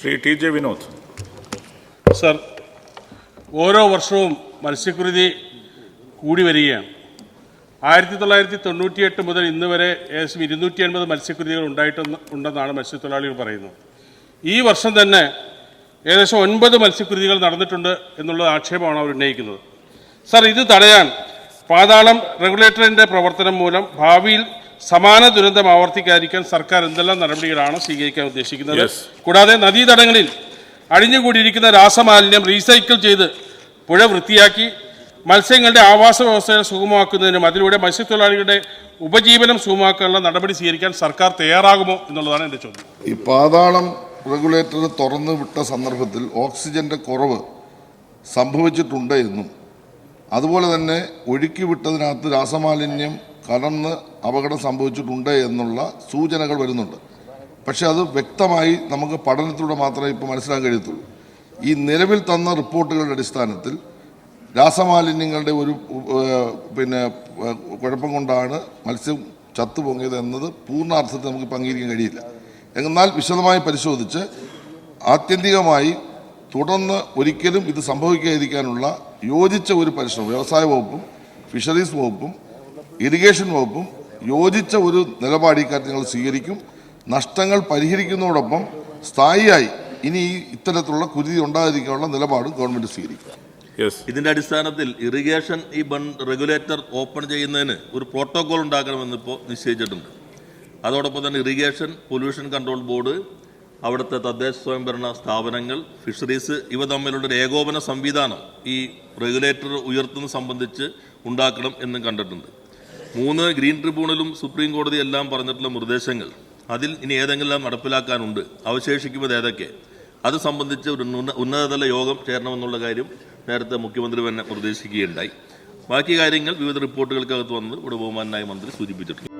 Shri T J Vinod. Sir ഓരോ വർഷവും മത്സ്യക്കുരുതി കൂടി വരികയാണ്. ആയിരത്തി തൊള്ളായിരത്തി തൊണ്ണൂറ്റിയെട്ട് മുതൽ ഇന്ന് വരെ ഏകദേശം ഇരുന്നൂറ്റി അൻപത് മത്സ്യക്കുരുതികൾ ഉണ്ടായിട്ടെന്ന് ഉണ്ടെന്നാണ് മത്സ്യത്തൊഴിലാളികൾ പറയുന്നത്. ഈ വർഷം തന്നെ ഏകദേശം ഒൻപത് മത്സ്യക്കുരുതികൾ നടന്നിട്ടുണ്ട് എന്നുള്ള ആക്ഷേപമാണ് അവർ ഉന്നയിക്കുന്നത്. സർ ഇത് തടയാൻ പാതാളം റെഗുലേറ്ററിന്റെ പ്രവർത്തനം മൂലം ഭാവിയിൽ സമാന ദുരന്തം ആവർത്തിക്കാതിരിക്കാൻ സർക്കാർ എന്തെല്ലാം നടപടികളാണ് സ്വീകരിക്കാൻ ഉദ്ദേശിക്കുന്നത്. കൂടാതെ നദീതടങ്ങളിൽ അഴിഞ്ഞുകൂടിയിരിക്കുന്ന രാസമാലിന്യം റീസൈക്കിൾ ചെയ്ത് പുഴ വൃത്തിയാക്കി മത്സ്യങ്ങളുടെ ആവാസ വ്യവസ്ഥയെ സുഗമമാക്കുന്നതിനും അതിലൂടെ മത്സ്യത്തൊഴിലാളികളുടെ ഉപജീവനം സുഗമമാക്കാനുള്ള നടപടി സ്വീകരിക്കാൻ സർക്കാർ തയ്യാറാകുമോ എന്നുള്ളതാണ് എന്റെ ചോദ്യം ഈ പാതാളം റെഗുലേറ്റർ തുറന്നു വിട്ട സന്ദർഭത്തിൽ ഓക്സിജന്റെ കുറവ് സംഭവിച്ചിട്ടുണ്ട് എന്നും അതുപോലെ തന്നെ ഒഴുക്കി വിട്ടതിനകത്ത് രാസമാലിന്യം കലർന്ന് അപകടം സംഭവിച്ചിട്ടുണ്ട് എന്നുള്ള സൂചനകൾ വരുന്നുണ്ട്. പക്ഷെ അത് വ്യക്തമായി നമുക്ക് പഠനത്തിലൂടെ മാത്രമേ ഇപ്പോൾ മനസ്സിലാക്കാൻ കഴിയത്തുള്ളൂ. ഈ നിലവിൽ തന്ന റിപ്പോർട്ടുകളുടെ അടിസ്ഥാനത്തിൽ രാസമാലിന്യങ്ങളുടെ ഒരു പിന്നെ കുഴപ്പം കൊണ്ടാണ് മത്സ്യം ചത്തുപൊങ്ങിയത് എന്നത് പൂർണാർത്ഥത്തിൽ നമുക്ക് പങ്കിരിക്കാൻ കഴിയില്ല. എന്നാൽ വിശദമായി പരിശോധിച്ച് ആത്യന്തികമായി തുടർന്ന് ഒരിക്കലും ഇത് സംഭവിക്കാതിരിക്കാനുള്ള യോജിച്ച ഒരു പരിശ്രമം വ്യവസായ വകുപ്പും ഫിഷറീസ് വകുപ്പും ഇറിഗേഷൻ വകുപ്പും യോജിച്ച ഒരു നിലപാട് ഇക്കാര്യത്തിൽ ഞങ്ങൾ സ്വീകരിക്കും. നഷ്ടങ്ങൾ പരിഹരിക്കുന്നതോടൊപ്പം സ്ഥായിയായി ഇനി ഈ ഇത്തരത്തിലുള്ള കുരുതി ഉണ്ടാകാതിരിക്കാനുള്ള നിലപാടും ഗവൺമെന്റ് സ്വീകരിക്കും. യെസ് ഇതിന്റെ അടിസ്ഥാനത്തിൽ ഇറിഗേഷൻ ഈ ബൺ റെഗുലേറ്റർ ഓപ്പൺ ചെയ്യുന്നതിന് ഒരു പ്രോട്ടോകോൾ ഉണ്ടാക്കണമെന്ന് ഇപ്പോൾ നിശ്ചയിച്ചിട്ടുണ്ട്. അതോടൊപ്പം തന്നെ ഇറിഗേഷൻ പൊല്യൂഷൻ കൺട്രോൾ ബോർഡ് അവിടുത്തെ തദ്ദേശ സ്വയംഭരണ സ്ഥാപനങ്ങൾ ഫിഷറീസ് ഇവ തമ്മിലുള്ള ഏകോപന സംവിധാനം ഈ റെഗുലേറ്റർ ഉയർത്തുന്ന സംബന്ധിച്ച് ഉണ്ടാക്കണം എന്നും കണ്ടിട്ടുണ്ട്. മൂന്ന് ഗ്രീൻ ട്രിബ്യൂണലും സുപ്രീം കോടതി എല്ലാം പറഞ്ഞിട്ടുള്ള നിർദ്ദേശങ്ങൾ. അതിൽ ഇനി ഏതെങ്കിലും നടപ്പിലാക്കാനുണ്ട്. അവശേഷിക്കുന്നത് ഏതൊക്കെ? അത് സംബന്ധിച്ച് ഒരു ഉന്നതതല യോഗം ചേരണമെന്നുള്ള കാര്യം നേരത്തെ മുഖ്യമന്ത്രി തന്നെ നിർദ്ദേശിക്കുകയുണ്ടായി. ബാക്കി കാര്യങ്ങൾ വിവിധ റിപ്പോർട്ടുകൾക്കകത്ത് വന്ന് ഇവിടെ ബഹുമാനായ മന്ത്രി സൂചിപ്പിച്ചിട്ടുണ്ട്.